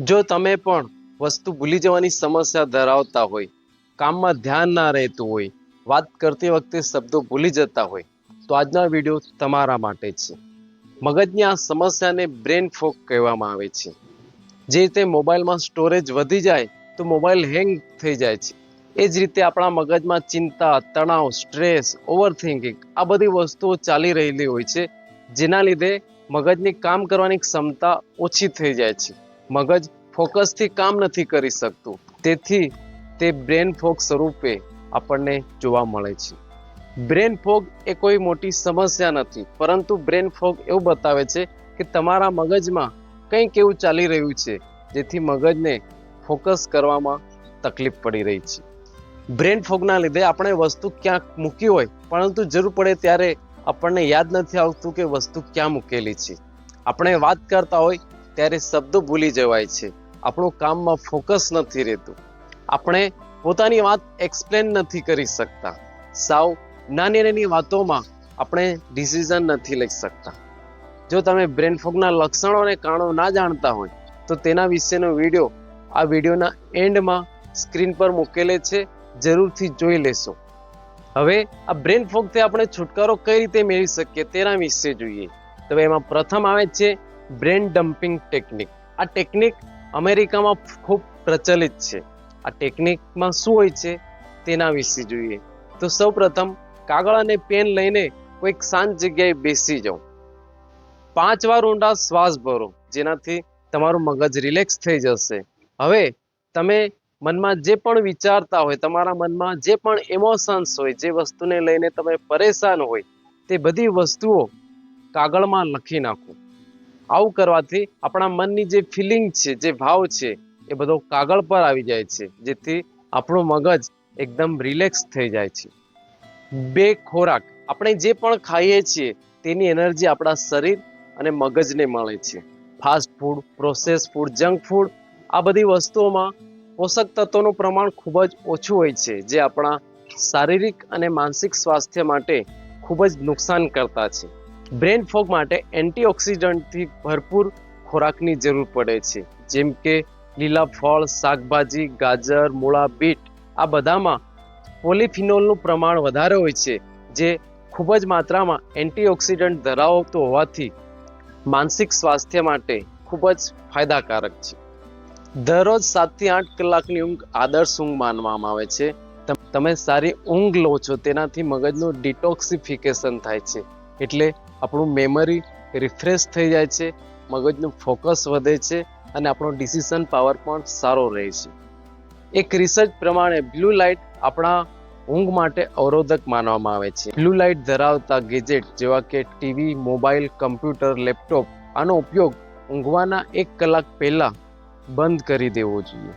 જો તમે પણ વસ્તુ ભૂલી જવાની સમસ્યા ધરાવતા હોય, કામમાં ધ્યાન ના રહેતું હોય, વાત કરતી વખતે શબ્દો ભૂલી જતા હોય, તો આજના વીડિયો તમારા માટે છે. મગજની આ સમસ્યાને બ્રેન ફોક કહેવામાં આવે છે. જે રીતે મોબાઈલમાં સ્ટોરેજ વધી જાય, તો મોબાઈલ હેંગ થઈ જાય છે. એ જ રીતે આપણા મગજમાં ચિંતા, તણાવ, સ્ટ્રેસ, ઓવરથિંકિંગ આ બધી વસ્તુઓ ચાલી રહેલી હોય છે, જેના લીધે મગજની કામ કરવાની ક્ષમતા ઓછી થઈ જાય છે. મગજ ફોકસથી કામ નથી કરી શકતું. તેથી તે બ્રેન ફોગ સ્વરૂપે આપણને જોવા મળે છે. બ્રેન ફોગ એ કોઈ મોટી સમસ્યા નથી, પરંતુ બ્રેન ફોગ એવું બતાવે છે કે તમારા મગજમાં કંઈક એવું ચાલી રહ્યું છે, જેથી મગજને ફોકસ કરવામાં તકલીફ પડી રહી છે. બ્રેન ફોગના લીધે આપણે વસ્તુ ક્યાંક મૂકી હોય, પરંતુ જરૂર પડે ત્યારે આપણને યાદ નથી આવતું કે વસ્તુ ક્યાં મૂકેલી છે. આપણે વાત કરતા હોય ત્યારે શબ્દો ભૂલી જવાય છે. આપણું કામમાં ફોકસ નથી રહેતું. આપણે પોતાની વાત એક્સપ્લેન નથી કરી શકતા. સાવ નાની નાની વાતોમાં આપણે ડિસિઝન નથી લઈ શકતા. જો તમે બ્રેન ફોગના લક્ષણો અને કારણો ના જાણતા હોય, તો તેના વિશેનો વીડિયો આ વિડીયોના એન્ડમાં સ્ક્રીન પર મૂકેલે છે. જરૂરથી જોઈ લેશો. હવે આ બ્રેન ફોગથી આપણે છુટકારો કઈ રીતે મેળવી શકીએ તેના વિશે જોઈએ. તો એમાં પ્રથમ આવે છે બ્રેન ડમ્પિંગ ટેકનિક. આ ટેકનિક અમેરિકામાં ખૂબ પ્રચલિત છે. આ ટેકનિકમાં શું હોય છે તેના વિશે જોઈએ. તો સૌ પ્રથમ કાગળ અને પેન લઈને કોઈક શાંત જગ્યાએ બેસી જાઓ. પાંચ વાર ઊંડા શ્વાસ ભરો, જેનાથી તમારું મગજ રિલેક્સ થઈ જશે. હવે તમે મનમાં જે પણ વિચારતા હોય, તમારા મનમાં જે પણ ઇમોશન્સ હોય, જે વસ્તુને લઈને તમે પરેશાન હોય, તે બધી વસ્તુઓ કાગળમાં લખી નાખો. આવું કરવાથી આપણા મનની જે ફિલિંગ છે, જે ભાવ છે, એ બધો કાગળ પર આવી જાય છે, જેથી આપણું મગજ એકદમ રિલેક્સ થઈ જાય છે. બે ખોરાક, આપણે જે પણ ખાઈએ છીએ, તેની એનર્જી આપણા શરીર અને મગજને મળે છે. Fast food process food junk food આ બધી વસ્તુઓમાં પોષક તત્વોનું પ્રમાણ ખૂબ જ ઓછું હોય છે, જે આપણા શારીરિક અને માનસિક સ્વાસ્થ્ય માટે ખૂબ જ નુકસાન કરતા છે. બ્રેન ફોગ માટે એન્ટીઓક્સિડન્ટથી ભરપૂર ખોરાકની જરૂર પડે છે. જેમ કે લીલા ફળ, શાકભાજી, ગાજર, મૂળા, બીટ, આ બધામાં પોલિફિનોલનું પ્રમાણ વધારે હોય છે, જે ખૂબ જ માત્રામાં એન્ટીઓક્સિડન્ટ ધરાવતો હોવાથી માનસિક સ્વાસ્થ્ય માટે ખૂબ જ ફાયદાકારક છે. દરરોજ સાતથી આઠ કલાકની ઊંઘ આદર્શ ઊંઘ માનવામાં આવે છે. તમ- સારી ઊંઘ લો છો, તેનાથી મગજનું ડિટોક્સિફિકેશન થાય છે. એટલે આપણું મેમરી રિફ્રેશ થઈ જાય છે, મગજનું ફોકસ વધે છે અને આપણો ડિસિઝન પાવર પણ સારો રહે છે. એક રિસર્ચ પ્રમાણે બ્લુ લાઇટ આપણા ઊંઘ માટે અવરોધક માનવામાં આવે છે. બ્લુ લાઇટ ધરાવતા ગેજેટ જેવા કે ટીવી મોબાઈલ કમ્પ્યુટર લેપટોપ આનો ઉપયોગ ઊંઘવાના એક કલાક પહેલાં બંધ કરી દેવો જોઈએ.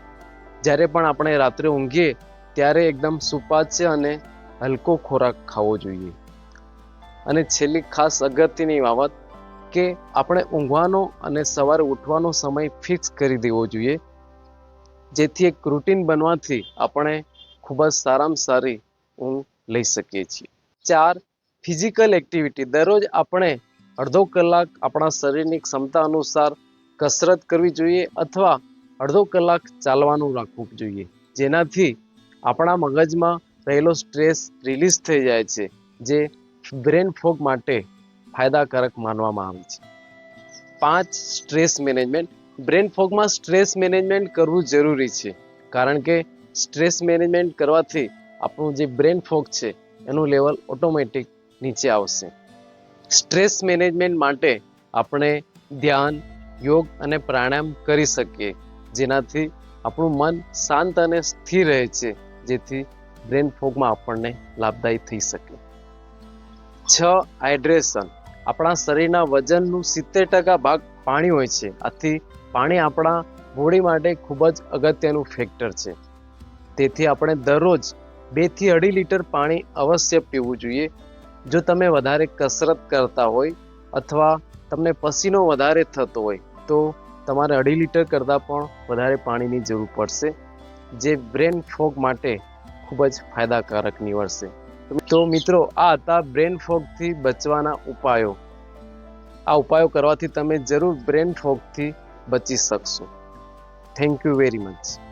જ્યારે પણ આપણે રાત્રે ઊંઘીએ, ત્યારે એકદમ સુપાચ્ય અને હલકો ખોરાક ખાવો જોઈએ. અને છેલ્લી ખાસ અગત્યની બાબત કે આપણે ઊંઘવાનો અને સવારે ઉઠવાનો સમય ફિક્સ કરી દેવો જોઈએ. જેથી એક રૂટીન બનવાથી આપણે ખૂબ જ સારામાં સારી ઊંઘ લઈ શકીએ છીએ. ચાર ફિઝિકલ એક્ટિવિટી દરરોજ આપણે અડધો કલાક આપણા શરીરની ક્ષમતા અનુસાર કસરત કરવી જોઈએ અથવા અડધો કલાક ચાલવાનું રાખવું જોઈએ. જેનાથી આપણા મગજમાં રહેલો સ્ટ્રેસ રિલીઝ થઈ જાય છે. જે બ્રેન ફોગ માટે ફાયદાકારક માનવામાં આવે છે. પાંચ, સ્ટ્રેસ મેનેજમેન્ટ. બ્રેન ફોગમાં સ્ટ્રેસ મેનેજમેન્ટ કરવું જરૂરી છે. કારણ કે સ્ટ્રેસ મેનેજમેન્ટ કરવાથી આપણું જે બ્રેન ફોગ છે, એનું લેવલ ઓટોમેટિક નીચે આવશે. સ્ટ્રેસ મેનેજમેન્ટ માટે આપણે ધ્યાન, યોગ અને પ્રાણાયામ કરી શકીએ, જેનાથી આપણું મન શાંત અને સ્થિર રહે છે, જેથી બ્રેન ફોગમાં આપણને લાભદાયી થઈ શકે. છ હાઇડ્રેશન. આપણા શરીરના વજનનું સિત્તેર ટકા ભાગ પાણી હોય છે. આથી પાણી આપણા બોડી માટે ખૂબ જ અગત્યનું ફેક્ટર છે. તેથી આપણે દરરોજ બેથી અઢી લીટર પાણી અવશ્ય પીવું જોઈએ. જો તમે વધારે કસરત કરતા હોય અથવા તમને પસીનો વધારે થતો હોય, તો તમારે અઢી લીટર કરતાં પણ વધારે પાણીની જરૂર પડશે, જે બ્રેન ફોગ માટે ખૂબ જ ફાયદાકારક નીવડશે. તો મિત્રો, આ હતા બ્રેન ફોગથી બચવાના ઉપાયો. આ ઉપાયો કરવાથી તમે જરૂર બ્રેન ફોગથી બચી શકશો. Thank you very much